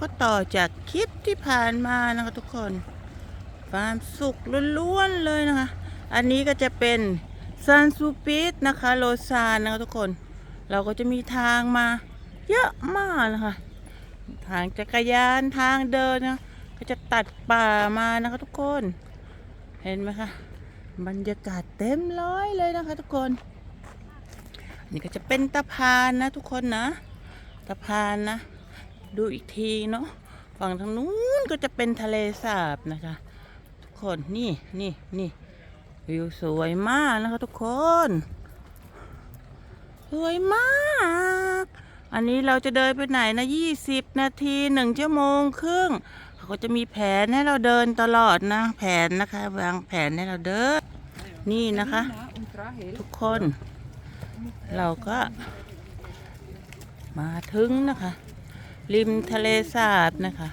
ก็ต่อจากคลิปที่ผ่านมานะคะทุกคน ความสุขล้วนๆเลยนะคะ อันนี้ก็จะเป็นซันซูปิสนะคะโลซานนะคะทุกคน เราก็จะมีทางมาเยอะมากนะคะ ทางจักรยานทางเดินนะก็จะตัดป่ามานะคะทุกคน เห็นไหมคะ บรรยากาศเต็มร้อยเลยนะคะทุกคนนี่ก็จะเป็นตะพานนะทุกคนนะ ตะพานนะ ดูอีกทีเนาะฝั่งทางนู้นก็จะเป็นทะเลสาบนะคะ ทุกคนนี่นี่นี่วิวสวยมากนะคะทุกคน สวยมาก อันนี้เราจะเดินไปไหนนะ20นาทีหนึ่งชั่วโมงครึ่งเขาก็จะมีแผนให้เราเดินตลอดนะ แผนนะคะวางแผนให้เราเดิน นี่นะคะ ทุกคน เราก็มาถึงนะคะ ริมทะเลสาบนะคะ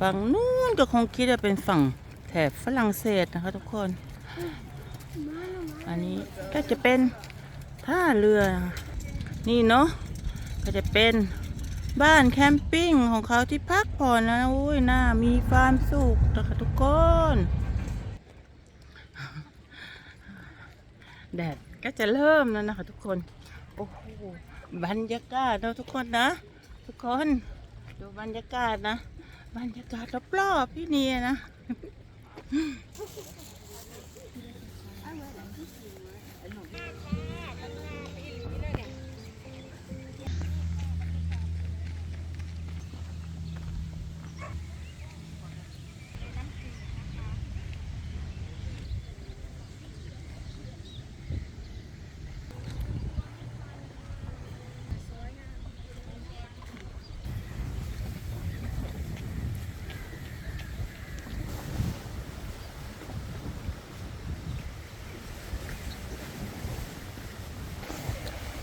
ฝั่งนู้นก็คงคิดว่าเป็นฝั่งแถบฝรั่งเศสนะคะทุกคน อันนี้ก็จะเป็นท่าเรือน,ะะนี่เนาะก็จะเป็นบ้านแคมปิ้งของเขาที่พักผ่อนนะอุ้ยน่ามีความสุขนะคะทุกคนแดดก็จะเริ่มแล้วนะคะทุกคน โอ้โหบรรยากาศนะทุกคนนะ ทุกคนดูบรรยากาศนะ บรรยากาศรอบๆพี่เนียนะ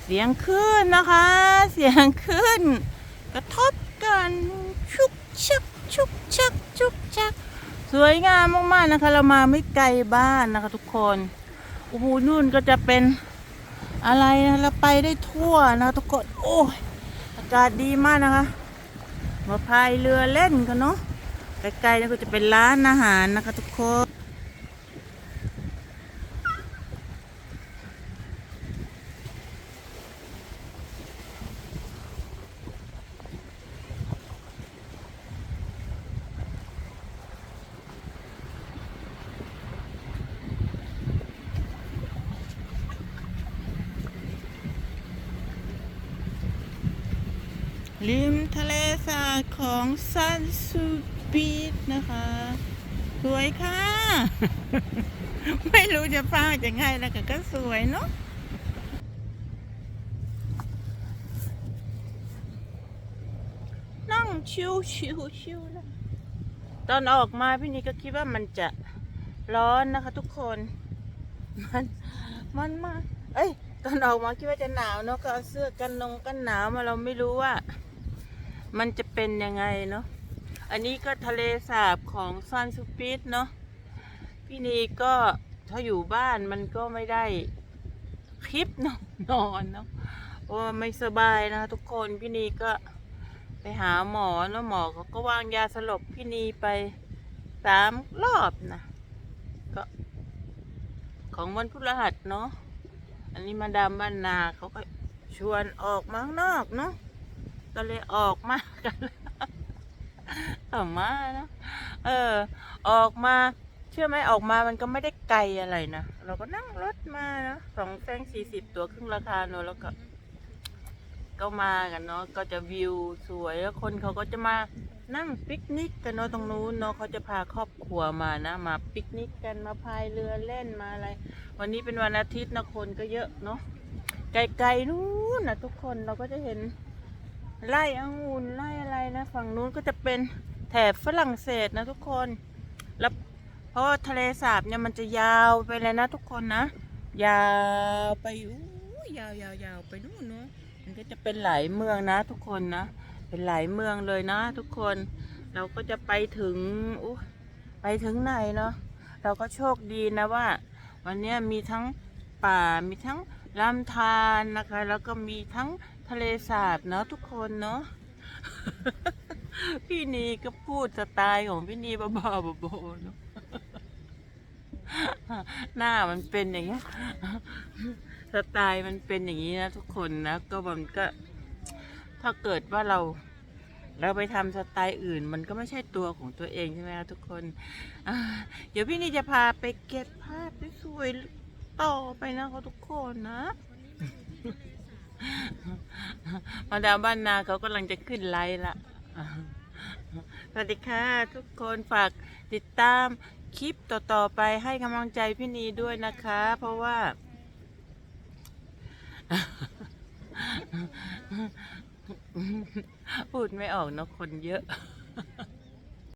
เสียงขึ้นนะคะ เสียงขึ้น กระทบกันชุกชักชุกชักชุกชัก สวยงามมากๆนะคะ เรามาไม่ไกลบ้านนะคะ ทุกคนโอ้โหนู่นก็จะเป็นอะไรนะเราไปได้ทั่วนะคะทุกคนโอ้ยอากาศดีมากนะคะมาพายเรือเล่นกันเนาะไกลๆนั่ก็จะเป็นร้านอาหารนะคะ ทุกคน ริมทะเลสาบของซันซูบีชนะคะ สวยค่ะ ไม่รู้จะพากยังไงแล้วก็ก็สวยเนาะนั่งชิวชิวชิวนะตอนออกมาพี่นี่ก็คิดว่ามันจะร้อนนะคะทุกคน มันมันมา เอ้ย ตอนออกมาคิดว่าจะหนาวเนาะก็เอาเสื้อกันนงกันหนาวมาเราไม่รู้ว่า มันจะเป็นยังไงเนาะ อันนี้ก็ทะเลสาบของซันซูปิสเนาะ พี่นีก็ถ้าอยู่บ้านมันก็ไม่ได้คลิปเนาะนอนเนาะเพราะว่าไม่สบายนะทุกคนพี่นีก็ไปหาหมอแล้วหมอเขาก็วางยาสลบพี่นีไปสามรอบนะก็ ของวันพฤหัสเนาะอันนี้มาดามบ้านนาเขาก็ชวนออกมาข้างนอกเนาะ ก็เลยออกมากันออกมานะเออ ออกมาเชื่อไหมออกมามันก็ไม่ได้ไกลอะไรนะเราก็นั่งรถมานะสองแสงสี่สิบตัวครึ่งราคาเนอะแล้วก็ ก็มากันเนาะก็จะวิวสวยแล้วคนเขาก็จะมานั่งปิกนิกกันเนาะตรงนู้นเนาะเขาจะพาครอบครัวมานะมาปิกนิกกันมาพายเรือเล่นมาอะไร วันนี้เป็นวันอาทิตย์นะคนก็เยอะเนาะไกลๆนู้นนะทุกคนเราก็จะเห็น ไร่องุ่นไร่อะไรนะฝั่งนู้นก็จะเป็นแถบฝรั่งเศสนะทุกคนแล้วเพราะาทะเลสาบเนี่ยมันจะยาวไปเลยนะทุกคนนะ ยาวไปอู้ยาวยาวยาวไปนู่นเนาะมันก็จะเป็นหลายเมืองนะทุกคนนะ เป็นหลายเมืองเลยนะ ทุกคน เราก็จะไปถึงอู้ไปถึงไหนเนาะเราก็โชคดีนะว่า วันนี้มีทั้งป่ามีทั้งลำธารนะคะ แล้วก็มีทั้ง ทะเลสาบเนาะทุกคนเนาะ พี่นีก็พูดสไตล์ของพี่นีบ้าๆบอๆเนาะ หน้ามันเป็นอย่างเงี้ย สไตล์มันเป็นอย่างนี้นะทุกคนนะ ก็มันก็ ถ้าเกิดว่าเราเราไปทำสไตล์อื่น มันก็ไม่ใช่ตัวของตัวเองใช่ไหมคะทุกคน เดี๋ยวพี่นีจะพาไปเก็บภาพสวยๆต่อไปนะคะทุกคนนะ มาดามบ้านนาเขากำลังจะขึ้นไลฟ์ละสวัสดีค่ะทุกคนฝากติดตามคลิปต่อๆไปให้กำลังใจพี่นีด้วยนะคะ เพราะว่า พูดไม่ออกเนาะคนเยอะ